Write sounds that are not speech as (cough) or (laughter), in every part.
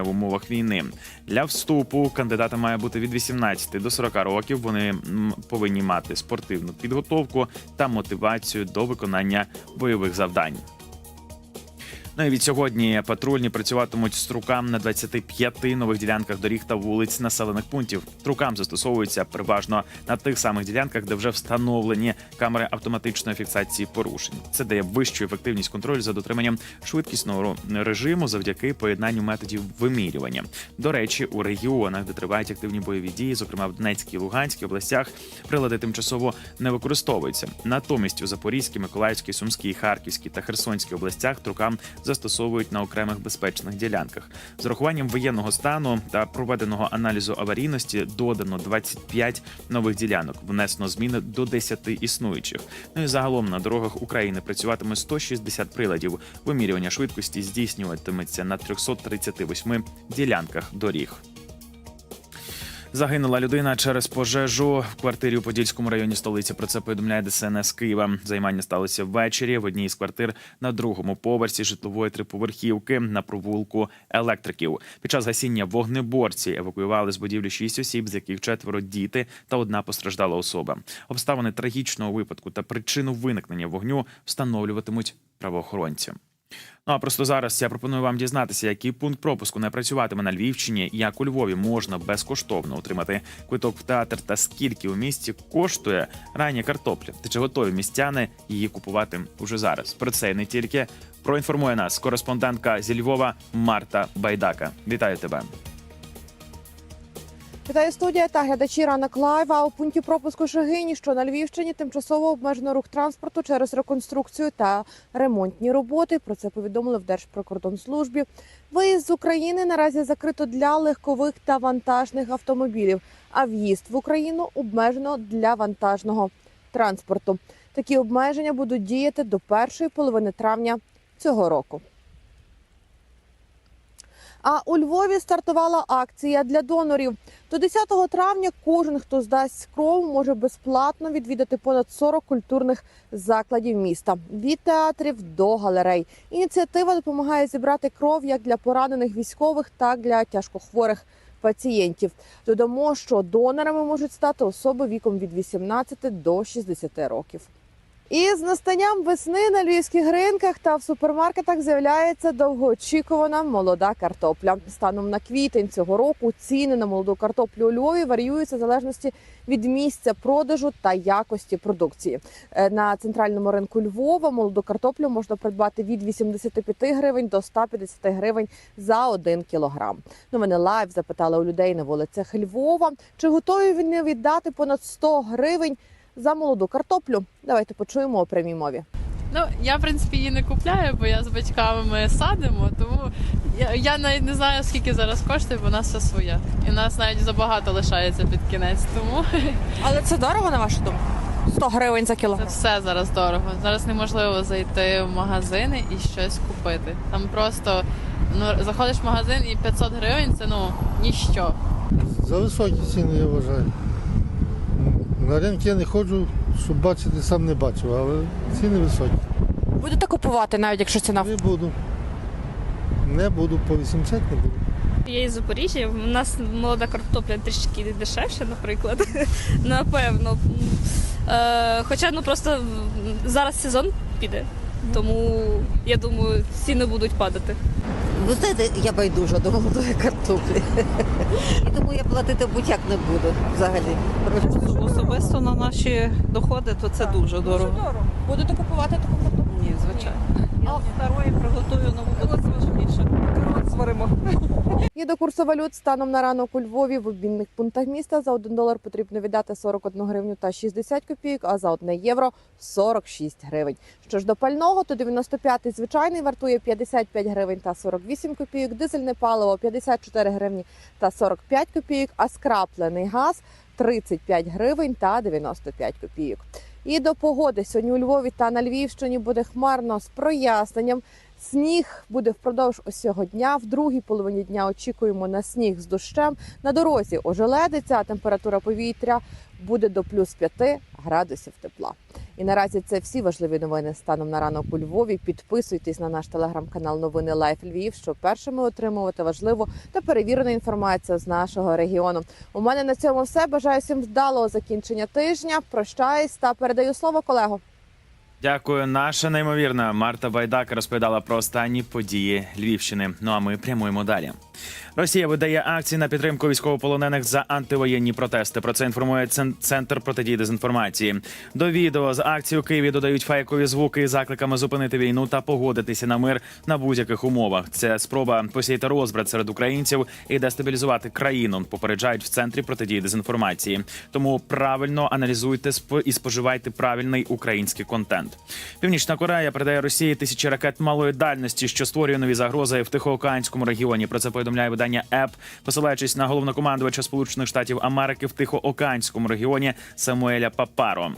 в умовах війни. Для вступу кандидата має бути від 18 до 40 років. Вони повинні мати спортивну підготовку та мотивацію до виконання бойових завдань. Ну і від сьогодні патрульні працюватимуть з трукам на 25 нових ділянках доріг та вулиць населених пунктів. Трукам застосовуються переважно на тих самих ділянках, де вже встановлені камери автоматичної фіксації порушень. Це дає вищу ефективність контролю за дотриманням швидкісного режиму завдяки поєднанню методів вимірювання. До речі, у регіонах, де тривають активні бойові дії, зокрема в Донецькій і Луганській областях, прилади тимчасово не використовуються. Натомість у Запорізькій, Миколаївській, Сумській, Харківській та Херсонській областях трукам застосовують на окремих безпечних ділянках. З урахуванням воєнного стану та проведеного аналізу аварійності додано 25 нових ділянок. Внесено зміни до 10 існуючих. Ну і загалом на дорогах України працюватиме 160 приладів. Вимірювання швидкості здійснюватиметься на 338 ділянках доріг. Загинула людина через пожежу в квартирі у Подільському районі столиці. Про це повідомляє ДСНС Києва. Займання сталося ввечері в одній із квартир на другому поверсі житлової триповерхівки на провулку електриків. Під час гасіння вогнеборці евакуювали з будівлі шість осіб, з яких четверо діти та одна постраждала особа. Обставини трагічного випадку та причину виникнення вогню встановлюватимуть правоохоронці. Ну а просто зараз я пропоную вам дізнатися, який пункт пропуску не працюватиме на Львівщині, як у Львові можна безкоштовно отримати квиток в театр та скільки у місті коштує рання картопля. Та чи готові містяни її купувати уже зараз? Про це і не тільки проінформує нас кореспондентка зі Львова Марта Байдака. Вітаю тебе. Вітаю студія та глядачі ранок лайв. А у пункті пропуску Шагині, що на Львівщині, тимчасово обмежено рух транспорту через реконструкцію та ремонтні роботи. Про це повідомили в Держприкордонслужбі. Виїзд з України наразі закрито для легкових та вантажних автомобілів. А в'їзд в Україну обмежено для вантажного транспорту. Такі обмеження будуть діяти до першої половини травня цього року. А у Львові стартувала акція для донорів. До 10 травня кожен, хто здасть кров, може безплатно відвідати понад 40 культурних закладів міста від театрів до галерей. Ініціатива допомагає зібрати кров як для поранених військових, так і для тяжкохворих пацієнтів. Додамо, що донорами можуть стати особи віком від 18 до 60 років. І з настанням весни на львівських ринках та в супермаркетах з'являється довгоочікувана молода картопля. Станом на квітень цього року ціни на молоду картоплю у Львові варіюються в залежності від місця продажу та якості продукції. Е, На центральному ринку Львова молоду картоплю можна придбати від 85 гривень до 150 гривень за 1 кілограм. Новини лайв запитали у людей на вулицях Львова, чи готові вони віддати понад 100 гривень за молоду картоплю. Давайте почуємо у прямій мові. Ну, я в принципі її не купляю, бо я з батьками ми садимо, тому я, я навіть не знаю, скільки зараз коштує, бо у нас все своє. І в нас навіть забагато лишається під кінець, тому (laughs) Але це дорого на вашу думку? 100 гривень за це все зараз дорого. Зараз неможливо зайти в магазини і щось купити. Там просто ну, заходиш в магазин і 500 гривень це ну ніщо. За високі ціни я вважаю. На ринок я не ходжу, щоб бачити, сам не бачив, але ціни високі. Будете купувати, навіть якщо ціна Не буду. Не буду, по 80 не буду. Я із Запоріжжя. У нас молода картопля трішки дешевше, наприклад. (laughs) Напевно. Е, хоча ну просто зараз сезон піде, тому я думаю, ціни будуть падати. Ви знаєте, я байдужа до молодої картоплі. І тому я платити будь-як не буду взагалі. Особисто на наші доходи, то це дуже дорого. будете купувати таку картоплю? Ні, звичайно. Я старої приготую нову буде смачніше. Сваримо. І до курсу валют станом на ранок у Львові в обмінних пунктах міста за 1 долар потрібно віддати 41 гривню та 60 копійок, а за 1 євро 46 гривень. Що ж до пального, то 95-й звичайний вартує 55 гривень та 48 копійок, дизельне паливо 54 гривні та 45 копійок, а скраплений газ 35 гривень та 95 копійок. І до погоди сьогодні у Львові та на Львівщині буде хмарно з проясненням. Сніг буде впродовж усього дня. В другій половині дня очікуємо на сніг з дощем. На дорозі ожеледиться, а температура повітря буде до плюс 5 градусів тепла. І наразі це всі важливі новини станом на ранок у Львові. Підписуйтесь на наш телеграм-канал Новини Лайф Львів, щоб першими отримувати важливу та перевірену інформацію з нашого регіону. У мене на цьому все. Бажаю всім вдалого закінчення тижня. Прощаюсь та передаю слово колего. Дякую. Наша неймовірна Марта Байдак розповідала про останні події Львівщини. Ну а ми прямуємо далі. Росія видає акції на підтримку військовополонених за антивоєнні протести. Про це інформує центр протидії дезінформації. До відео з акції у Києві додають фейкові звуки із закликами зупинити війну та погодитися на мир на будь-яких умовах. Це спроба посіяти розбрат серед українців і дестабілізувати країну. Попереджають в центрі протидії дезінформації. Тому правильно аналізуйте і споживайте правильний український контент. Північна Корея передає Росії тисячі ракет малої дальності, що створює нові загрози в Тихоокеанському регіоні. Про це повідомляє видання ЕП, посилаючись на головнокомандувача Сполучених Штатів Америки в Тихоокеанському регіоні Самуеля Папаро.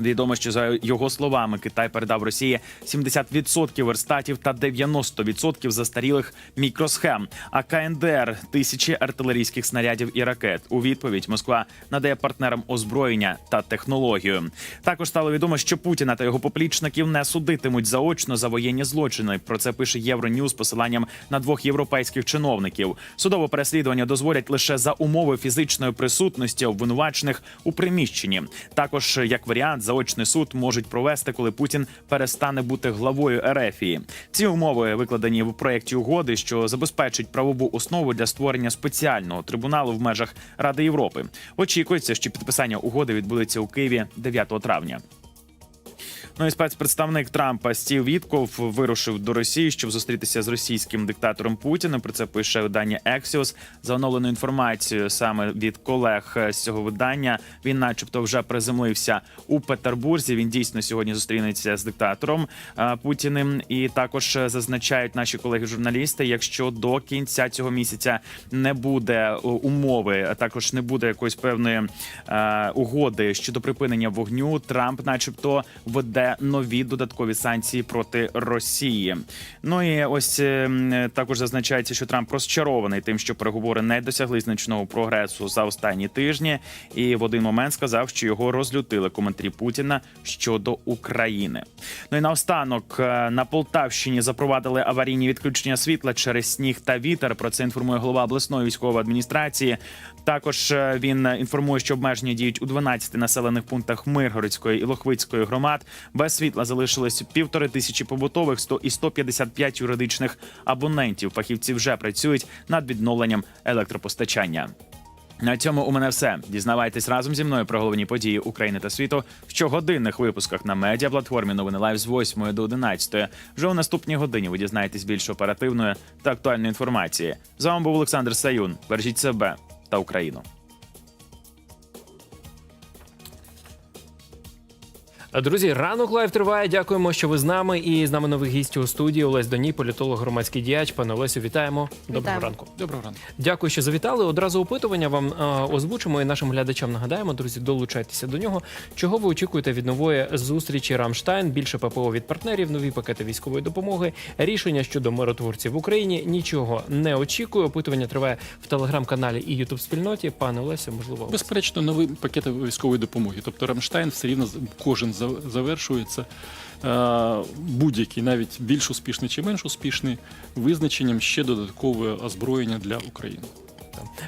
Відомо, що за його словами Китай передав Росії 70% верстатів та 90% застарілих мікросхем, а КНДР – тисячі артилерійських снарядів і ракет. У відповідь Москва надає партнерам озброєння та технологію. Також стало відомо, що Путіна та його поплічників не судитимуть заочно за воєнні злочини. Про це пише Євроньюз з посиланням на двох європейських чиновників. Судове переслідування дозволять лише за умови фізичної присутності обвинувачених у приміщенні. Також як варіант, заочний суд можуть провести, коли Путін перестане бути главою Ерефії. Ці умови викладені в проєкті угоди, що забезпечить правову основу для створення спеціального трибуналу в межах Ради Європи. Очікується, що підписання угоди відбудеться у Києві 9 травня. Ну і спецпредставник Трампа Стів Вітков вирушив до Росії, щоб зустрітися з російським диктатором Путіним. Про це пише видання Axios. За оновленою інформацією саме від колег з цього видання. Він, начебто, вже приземлився у Петербурзі. Він дійсно сьогодні зустрінеться з диктатором е, Путіним. І також зазначають наші колеги-журналісти, якщо до кінця цього місяця не буде умови, а також не буде якоїсь певної е, угоди щодо припинення вогню, Трамп, начебто, нові додаткові санкції проти Росії. Ну і ось е, також зазначається, що Трамп розчарований тим, що переговори не досягли значного прогресу за останні тижні, і в один момент сказав, що його розлютили коментарі Путіна щодо України. Ну і наостанок е, на Полтавщині запровадили аварійні відключення світла через сніг та вітер. Про це інформує голова обласної військової адміністрації. Також е, він інформує, що обмеження діють у 12 населених пунктах Миргородської і Лохвицької громад. Без світла залишилось півтори тисячі побутових 100 і 155 юридичних абонентів. Фахівці вже працюють над відновленням електропостачання. На цьому у мене все. Дізнавайтесь разом зі мною про головні події України та світу в щогодинних випусках на медіаплатформі Новини Лайв з 8 до 11. Вже у наступній годині ви дізнаєтесь більше оперативної та актуальної інформації. З вами був Олександр Саюн. Бережіть себе та Україну. Друзі, ранок лайв триває. Дякуємо, що ви з нами. І з нами новий гість у студії Олесь Доній, політолог, громадський діяч. Пане Олесю, вітаємо. Доброго Вітаємо. ранку. Доброго ранку. Дякую, що завітали. Одразу опитування вам е, озвучимо і нашим глядачам нагадаємо. Друзі, долучайтеся до нього. Чого ви очікуєте від нової зустрічі Рамштайн? Більше ППО від партнерів, нові пакети військової допомоги, рішення щодо миротворців в Україні. Нічого не очікую. Опитування триває в телеграм-каналі і ютуб спільноті. Пане Олесю, можливо? Безперечно, нові пакети військової допомоги. Тобто Рамштайн все рівно з- кожен за- завершується. е, Будь-який, навіть більш успішний чи менш успішний, визначенням ще додаткове озброєння для України.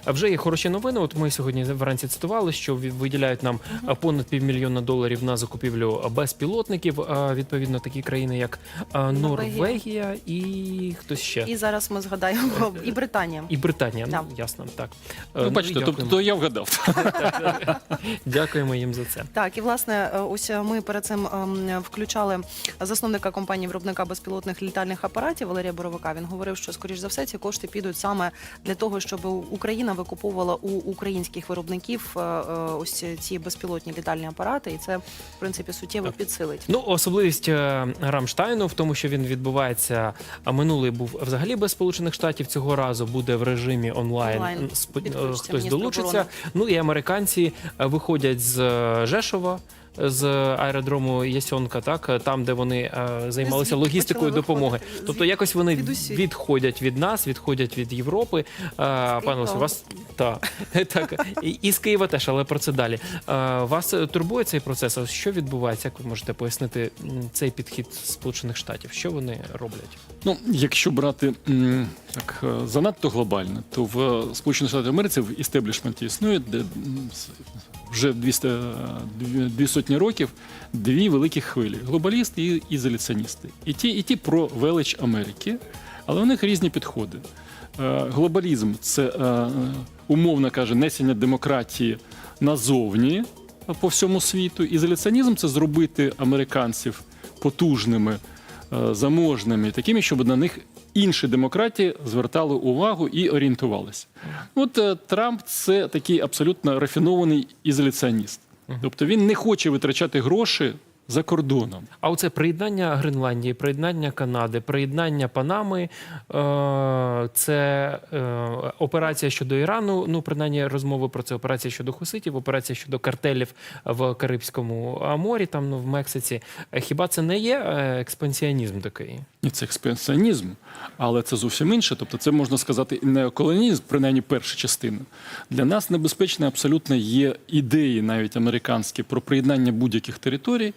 А вже є хороші новини. От ми сьогодні вранці цитували, що від- виділяють нам понад півмільйона доларів на закупівлю безпілотників. Відповідно, такі країни, як Норвегія і хтось ще. І зараз ми згадаємо і Британія. І Британія, Да. ну ясно, так. Е, Ну, ну, бачите, тобто то я вгадав. (laughs) дякуємо їм за це. Так, і власне, е, ось ми перед цим ем, включали засновника компанії виробника безпілотних літальних апаратів Валерія Боровика. Він говорив, що скоріш за все ці кошти підуть саме для того, щоб Україна викуповувала у українських виробників е, е, ось ці безпілотні літальні апарати, і це в принципі суттєво Так. підсилить. Ну, особливість е, Рамштайну в тому, що він відбувається. А минулий був взагалі без Сполучених Штатів. Цього разу буде в режимі онлайн. Онлайн. Хтось долучиться. Ну і американці виходять з Жешова. З аеродрому Ясьонка, так там, де вони е, займалися Звідки логістикою почали допомоги. виходити? Тобто, Звідки? якось вони Звідусіль. відходять від нас, відходять від Європи. Е, Пане Олексій, вас та (laughs) так і, і з Києва теж, але про це далі. Е, Вас турбує цей процес? А Що відбувається? Як ви можете пояснити м, цей підхід Сполучених Штатів? Що вони роблять? Ну, якщо брати м, так е, занадто глобально, то в е, Сполучених Штатах Америці в істеблішменті існує де, м, с- вже 200, е, дві, сотні років дві великі хвилі: глобалісти і ізоляціоністи. І ті, і ті про велич Америки, але у них різні підходи. Е, Глобалізм це е, умовно каже несення демократії назовні е, по всьому світу. Ізоляціонізм це зробити американців потужними, заможними, такими, щоб на них інші демократії звертали увагу і орієнтувалися. От е, Трамп це такий абсолютно рафінований ізоляціоніст. Тобто він не хоче витрачати гроші за кордоном. А оце приєднання Гренландії, приєднання Канади, приєднання Панами, е, це е, операція щодо Ірану. Ну, принаймні, розмови про це операція щодо хуситів, операція щодо картелів в Карибському морі, там ну, в Мексиці. Е, Хіба це не є експансіонізм такий? Ні, це експансіонізм, але це зовсім інше. Тобто, це можна сказати неоколонізм, принаймні перша частина. Для нас небезпечно абсолютно є ідеї, навіть американські, про приєднання будь-яких територій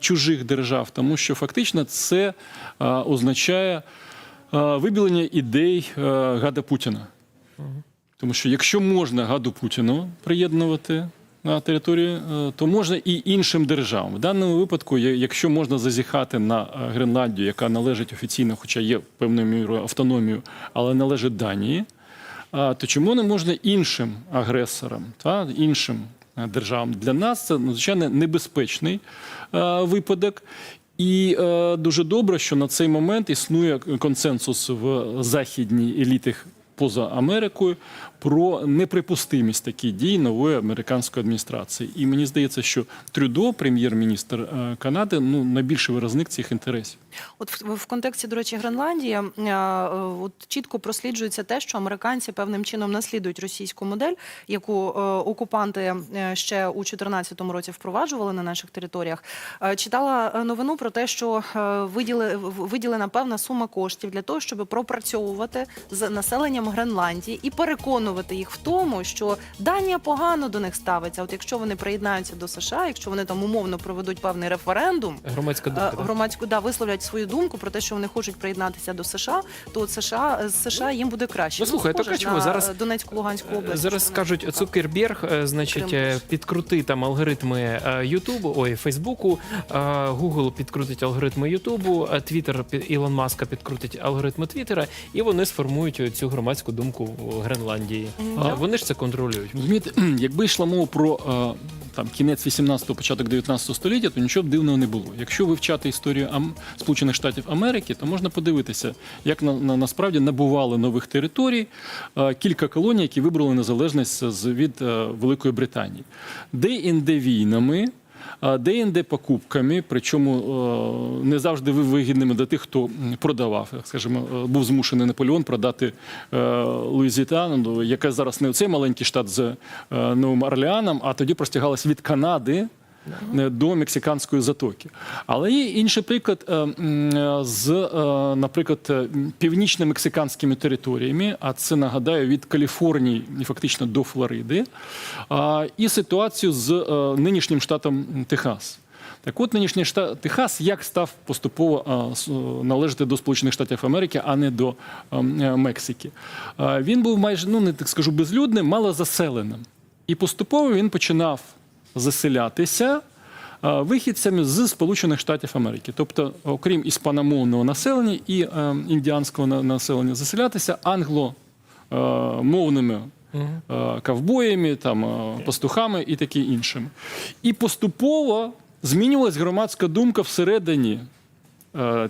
чужих держав, тому що фактично це е, означає е, вибілення ідей е, Гада Путіна. Тому що якщо можна гаду Путіну приєднувати на територію, е, то можна і іншим державам. В даному випадку, якщо можна зазіхати на е, Гренландію, яка належить офіційно, хоча є певною мірою автономією, але належить Данії, то чому не можна іншим агресорам та іншим е, державам? Для нас це надзвичайно небезпечний е, випадок. І е, дуже добре, що на цей момент існує консенсус в західній елітах поза Америкою про неприпустимість таких дій нової американської адміністрації. І мені здається, що Трюдо, прем'єр-міністр е, Канади, ну найбільший виразник цих інтересів. От в, контексті, до речі, Гренландії е, от чітко просліджується те, що американці певним чином наслідують російську модель, яку е, окупанти ще у 2014 році впроваджували на наших територіях. Читала новину про те, що виділи, виділена певна сума коштів для того, щоб пропрацьовувати з населенням Гренландії і переконувати їх в тому, що Данія погано до них ставиться. От якщо вони приєднаються до США, якщо вони там умовно проведуть певний референдум. Громадська Е, думка. громадську да висловлять свою думку про те, що вони хочуть приєднатися до США, то от США з США їм буде краще. Ну, слухай, так ж чого? Зараз- Донецьку Луганську область. Зараз вона- Цукерберг, е, значить, е, підкрути там алгоритми е, Ютубу, ой, Фейсбуку, е, Google підкрутить алгоритми Ютубу, е, Твіттер Ілон Маска підкрутить алгоритми Твіттера, і вони сформують е, цю громадську думку в Гренландії. Мгм. Е, Вони ж це контролюють. Розумієте, (clears throat) якби йшла мова про е, там кінець 18-го, початок 19 століття, то нічого б дивного не було. Якщо вивчати історію Ам... Сполучених Штатів Америки, то можна подивитися, як на, на насправді набували нових територій е, кілька колоній, які вибрали незалежність з від е, Великої Британії, де-інде війнами. Де-інде покупками, причому е, не завжди ви- вигідними для тих, хто продавав. Скажімо, е, був змушений Наполеон продати е, Луїзітану, ну, яка зараз не цей маленький штат з Новим Орлеаном, а тоді простягалась від Канади. Е, До мексиканської затоки, але є інший приклад е, е, з, наприклад, північно-мексиканськими територіями, а це нагадаю від Каліфорнії і фактично до Флориди, і ситуацію з нинішнім штатом Техас. Так от нинішній штат Техас як став поступово належати до Сполучених Штатів Америки, а не до Мексики. Він був майже, ну не так скажу, безлюдним, малозаселеним. І поступово він починав заселятися вихідцями з Сполучених Штатів Америки. Тобто, окрім іспаномовного населення і е, індіанського населення, заселятися англомовними е, ковбоями, там, е, пастухами і таке іншим. І поступово змінювалась громадська думка всередині е,